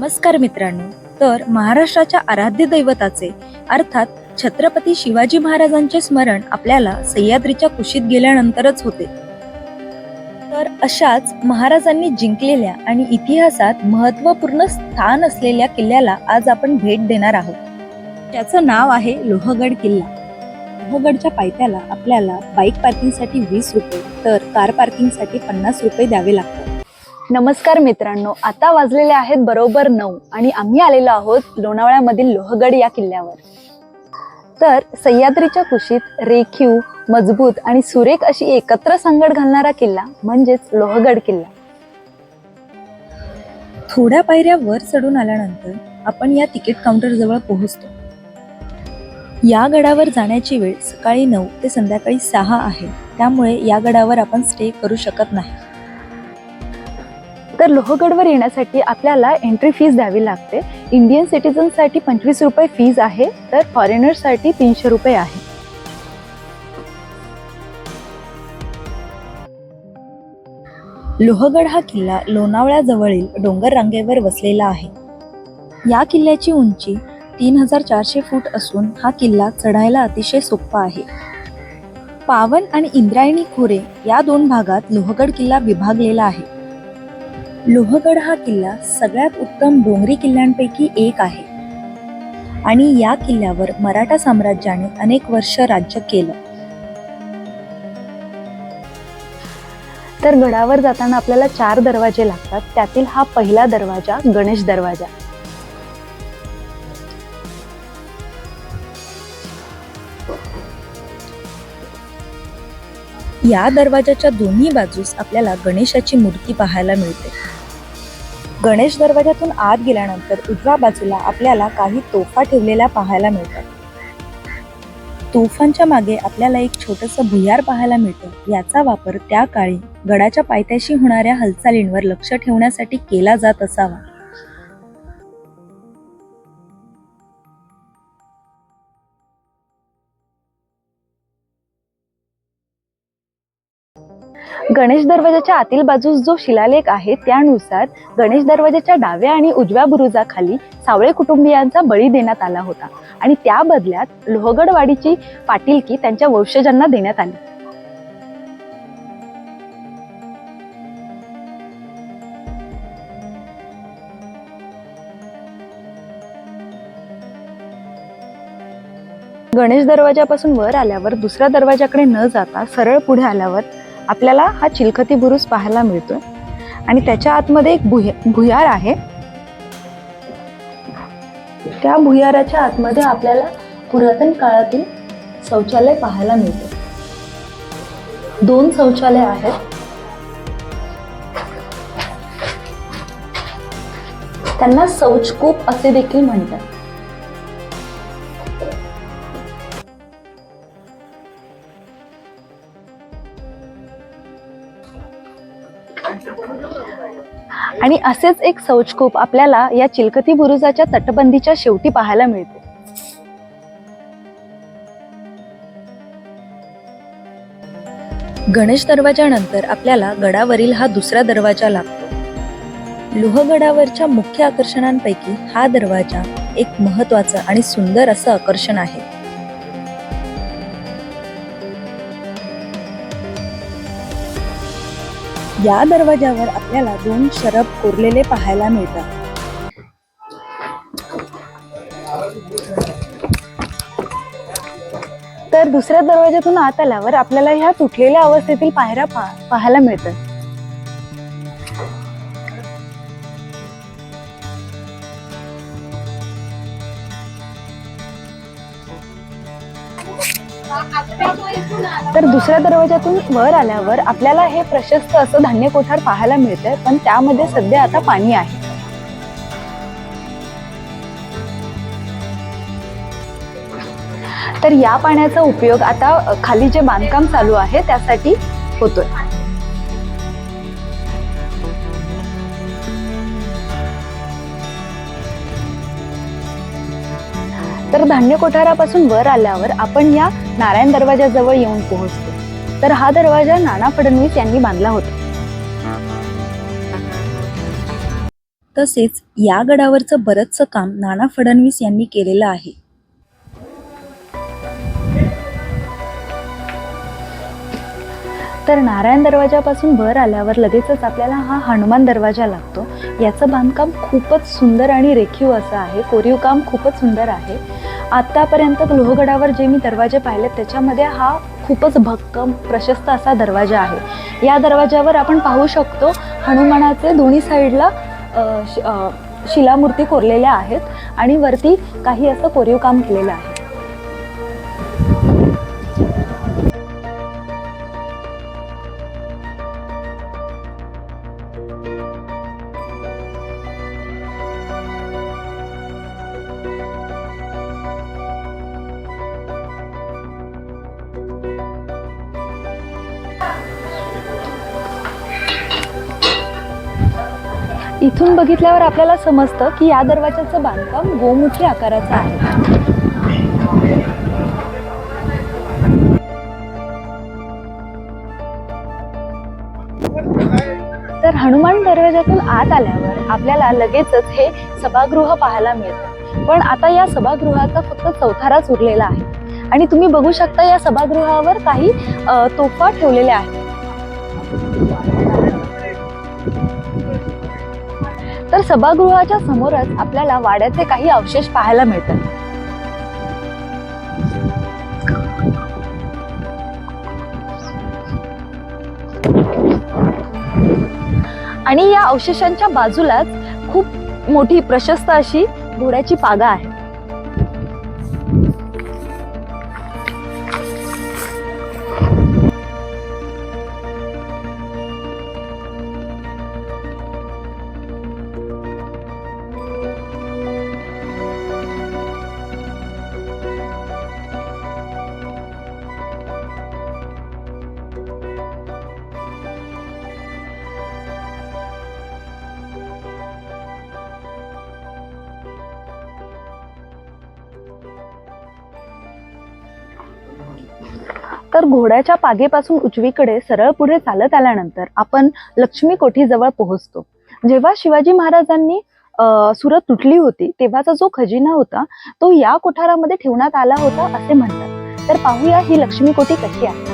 नमस्कार मित्रांनो. तर महाराष्ट्राच्या आराध्य दैवताचे अर्थात छत्रपती शिवाजी महाराजांचे स्मरण आपल्याला सह्याद्रीच्या कुशीत गेल्यानंतरच होते. तर अशाच महाराजांनी जिंकलेल्या आणि इतिहासात महत्त्वपूर्ण स्थान असलेल्या किल्ल्याला आज आपण भेट देणार आहोत. त्याचं नाव आहे लोहगड किल्ला. लोहगडच्या पायथ्याला आपल्याला बाईक पार्किंगसाठी वीस रुपये तर कार पार्किंगसाठी पन्नास रुपये द्यावे लागतात. नमस्कार मित्रांनो आता वाजलेले आहेत बरोबर नऊ आणि आम्ही आलेलो आहोत लोणावळ्यामधील लोहगड या किल्ल्यावर. तर सह्याद्रीच्या कुशीत रेखीव मजबूत आणि सुरेख अशी एकत्र सांगड घालणारा किल्ला म्हणजेच लोहगड किल्ला. थोड्या पायऱ्या वर चढून आल्यानंतर आपण या तिकीट काउंटर जवळ पोहोचतो. या गडावर जाण्याची वेळ सकाळी नऊ ते संध्याकाळी सहा आहे. त्यामुळे या गडावर आपण स्टे करू शकत नाही. तर लोहगडवर येण्यासाठी आपल्याला एंट्री फीज द्यावी लागते. इंडियन सिटीजनसाठी पंचवीस रुपये फीज आहे तर फॉरेनर्ससाठी तीनशे रुपये आहे. लोहगड हा किल्ला लोणावळ्याजवळील डोंगर रांगेवर वसलेला आहे. या किल्ल्याची उंची तीन हजार चारशे फूट असून हा किल्ला चढायला अतिशय सोपा आहे. पावन आणि इंद्रायणी खोरे या दोन भागात लोहगड किल्ला विभागलेला आहे. लोहगड हा किल्ला सगळ्यात उत्तम डोंगरी किल्ल्यांपैकी एक आहे. आणि या किल्ल्यावर मराठा साम्राज्याने अनेक वर्ष राज्य केलं. तर गडावर जाताना आपल्याला चार दरवाजे लागतात. त्यातील हा पहिला दरवाजा गणेश दरवाजा. या दरवाजाच्या दोन्ही बाजूस आपल्याला गणेशाची मूर्ती पाहायला मिळते. गणेश दरवाजातून आत गेल्यानंतर उजव्या बाजूला आपल्याला काही तोफा ठेवलेल्या पाहायला मिळतात. तोफांच्या मागे आपल्याला एक छोटस भुयार पाहायला मिळतं. याचा वापर त्या काळी गडाच्या पायथ्याशी होणाऱ्या हालचालींवर लक्ष ठेवण्यासाठी केला जात असावा. गणेश दरवाजाच्या आतील बाजूस जो शिलालेख आहे त्यानुसार गणेश दरवाजाच्या डाव्या आणि उजव्या बुरुजाखाली सावळे कुटुंबियांचा बळी देण्यात आला होता आणि त्या बदल्यात लोहगडवाडीची पाटीलकी त्यांच्या वंशजांना देण्यात आली. गणेश दरवाजापासून वर आल्यावर दुसऱ्या दरवाजाकडे न जाता सरळ पुढे आल्यावर आपल्याला हा चिलखती बुरुज पाहायला मिळतोय. आणि त्याच्या आतमध्ये एक भुया भुयार आहे. त्या भुयाराच्या आतमध्ये आपल्याला पुरातन काळातील शौचालय पाहायला मिळते. दोन शौचालय आहेत. त्यांना शौचकूप असे देखील म्हणतात. आणि असेच एक शौचकूप आपल्याला या चिलकती बुरुजाच्या तटबंदीच्या शेवटी पाहायला मिळते. गणेश दरवाजानंतर आपल्याला गडावरील हा दुसरा दरवाजा लागतो. लोहगडावरच्या मुख्य आकर्षणांपैकी हा दरवाजा एक महत्वाचं आणि सुंदर असं आकर्षण आहे. या दरवाजावर आपल्याला दोन शरब कोरलेले पाहायला मिळतात. तर दुसऱ्या दरवाजातून आत आल्यावर आपल्याला ह्या तुटलेल्या अवस्थेतील पायऱ्या पाहायला मिळतात. तर दुसऱ्या दरवाजातून वर आल्यावर आपल्याला हे प्रशस्त असं धान्य कोठार पाहायला मिळतंय पण त्यामध्ये सध्या आता पाणी आहे. तर या पाण्याचा उपयोग आता खाली जे बांधकाम चालू आहे त्यासाठी होतोय. तर धान्य कोठारापासून वर आल्यावर आपण या नारायण दरवाजाजवळ येऊन पोहोचतो. तर हा दरवाजा नाना फडणवीस यांनी बांधला होता. तसेच या गडावरचं बरंचसं काम नाना फडणवीस यांनी केलेलं आहे. तर नारायण दरवाजापासून भर आल्यावर लगेचच आपल्याला हा हनुमान दरवाजा लागतो. याचं बांधकाम खूपच सुंदर आणि रेखीव असं आहे. कोरीव काम खूपच सुंदर आहे. आत्तापर्यंत लोहगडावर जे मी दरवाजे पाहिलेत त्याच्यामध्ये हा खूपच भक्कम प्रशस्त असा दरवाजा आहे. या दरवाजावर आपण पाहू शकतो हनुमानाचे दोन्ही साईडला शिलामूर्ती कोरलेल्या आहेत आणि वरती काही असं कोरीव काम केलेलं आहे. इथून बघितल्यावर आपल्याला समजतं की या दरवाजाचं बांधकाम गोमुखी आकाराचं आहे. तर हनुमान दरवाजातून आत आल्यावर आपल्याला लगेचच हे सभागृह पाहायला मिळतं. पण आता या सभागृहाचा फक्त चौथाराच उरलेला आहे. आणि तुम्ही बघू शकता या सभागृहावर काही तोफा ठेवलेल्या आहेत. तर सभागृहाच्या समोरच आपल्याला वाड्याचे काही अवशेष पाहायला मिळतात. आणि या अवशेषांच्या बाजूलाच खूप मोठी प्रशस्त अशी घोड्याची पागा आहे. तर घोड्याच्या पागेपासून उजवीकडे सरळ पुढे चालत आल्यानंतर आपण लक्ष्मी कोठीजवळ पोहोचतो. जेव्हा शिवाजी महाराजांनी सुरत तुटली होती तेव्हाचा जो खजिना होता तो या कोठारामध्ये ठेवण्यात आला होता असे म्हणतात. तर पाहूया ही लक्ष्मी कोठी कशी आहे.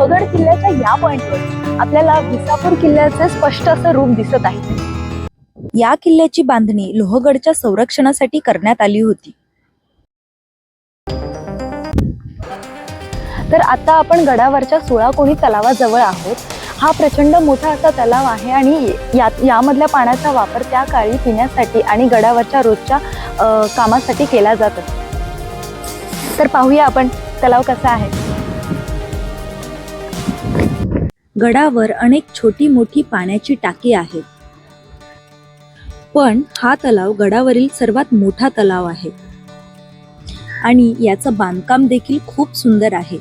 तर लोहगड किल्ल्याच्या या पॉइंटवर आपल्याला विसापूर किल्ल्याचे स्पष्ट असं रूप दिसत आहे. या किल्ल्याची बांधणी लोहगडच्या संरक्षणासाठी करण्यात आली होती. तर आता आपण गडावरच्या सोळाकोणी तलावाजवळ आहोत. हा प्रचंड मोठा असा तलाव आहे आणि या यामधल्या पाण्याचा वापर त्या काळी पिण्यासाठी आणि गडावरच्या रोजच्या कामासाठी केला जात. तर पाहूया आपण तलाव कसा आहे. गडावर अनेक छोटी मोठी पाण्याची टाकी आहेत. पण हा तलाव गडावरील सर्वात मोठा तलाव आहे. आणि याचं बांधकाम देखील खूप सुंदर आहे.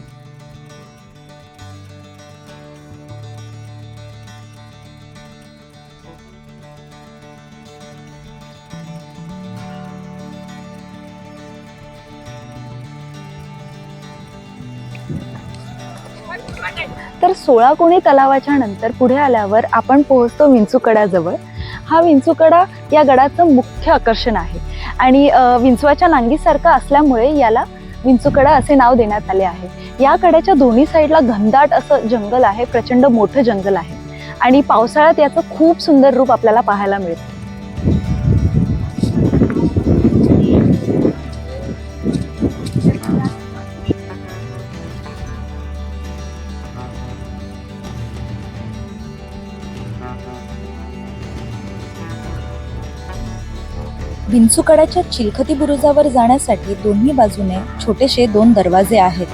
तर सोळा कोणी तलावाच्या नंतर पुढे आल्यावर आपण पोहोचतो विंचूकडाजवळ. हा विंचूकडा या गडाचं मुख्य आकर्षण आहे. आणि विंचवाच्या नांगीसारखा असल्यामुळे याला विंचूकडा असे नाव देण्यात आले आहे. या कड्याच्या दोन्ही साईडला घनदाट असं जंगल आहे प्रचंड मोठं जंगल आहे. आणि पावसाळ्यात याचं खूप सुंदर रूप आपल्याला पाहायला मिळतं. भिंचुकडाच्या चिलखती बुरुजावर जाण्यासाठी दोन्ही बाजूने छोटेसे दोन दरवाजे आहेत.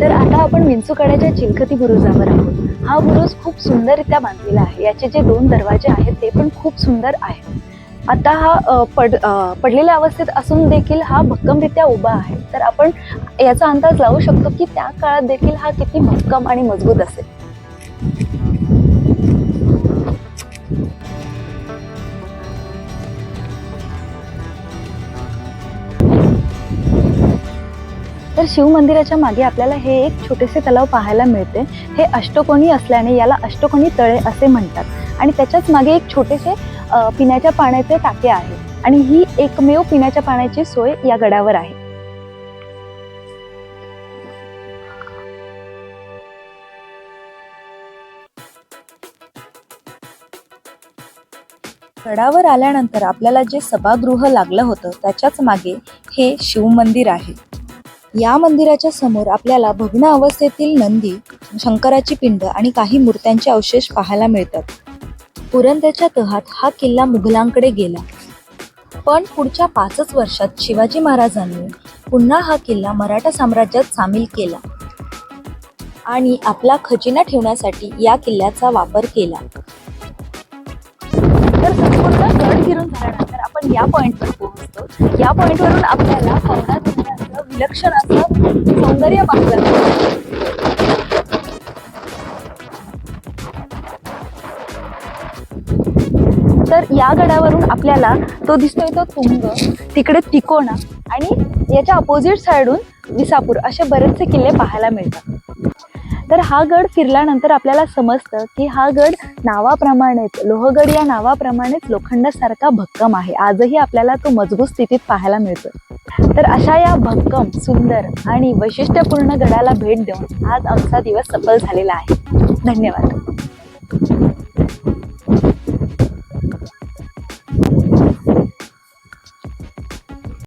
तर आता आपण विंचुकड्याच्या चिलखती बुरुजावर आहोत. हा बुरुज खूप सुंदररित्या बांधलेला आहे. याचे जे दोन दरवाजे आहेत ते पण खूप सुंदर आहेत. आता हा पड पडलेल्या अवस्थेत असून देखील हा भक्कमरित्या उभा आहे. तर आपण याचा अंदाज लावू शकतो की त्या काळात देखील हा किती भक्कम आणि मजबूत असेल. तर शिव मंदिराच्या मागे आपल्याला हे एक छोटेसे तलाव पाहायला मिळते. हे अष्टकोनी असल्याने याला अष्टकोनी तळे असे म्हणतात. आणि त्याच्याच मागे एक छोटेसे पिण्याच्या पाण्याचे टाके आहे आणि ही एकमेव पिण्याच्या पाण्याची सोय या गडावर आहे. गडावर आल्यानंतर आपल्याला जे सभागृह लागलं होतं त्याच्याच मागे हे शिवमंदिर आहे. या मंदिराच्या समोर आपल्याला भग्न अवस्थेतील नंदी शंकराची पिंड आणि काही मूर्त्यांचे अवशेष पाहायला मिळतात. पुरंदरच्या तहात हा किल्ला मुघलांकडे गेला. पण पुढच्या पाचच वर्षात शिवाजी महाराजांनी पुन्हा हा किल्ला मराठा साम्राज्यात सामील केला आणि आपला खजिना ठेवण्यासाठी या किल्ल्याचा वापर केला. तर संपूर्ण गड फिरून झाल्यानंतर आपण या पॉइंटवर पोहोचतो. या पॉइंटवरून आपल्याला विलक्षण असं सौंदर्य पाहायला या गडावरून आपल्याला तो दिसतोय तो तुंग तिकडे तिकोणा आणि याच्या अपोजिट साईडून विसापूर असे बरेचसे किल्ले पाहायला मिळतात. तर हा गड फिरल्यानंतर आपल्याला समजतं की हा गड नावाप्रमाणेच लोहगड या नावाप्रमाणेच लोखंडासारखा भक्कम आहे. आजही आपल्याला तो मजबूत स्थितीत पाहायला मिळतो तर अशा या भक्कम सुंदर आणि वैशिष्ट्यपूर्ण गडाला भेट देऊन आज आमचा दिवस सफल झालेला आहे. धन्यवाद.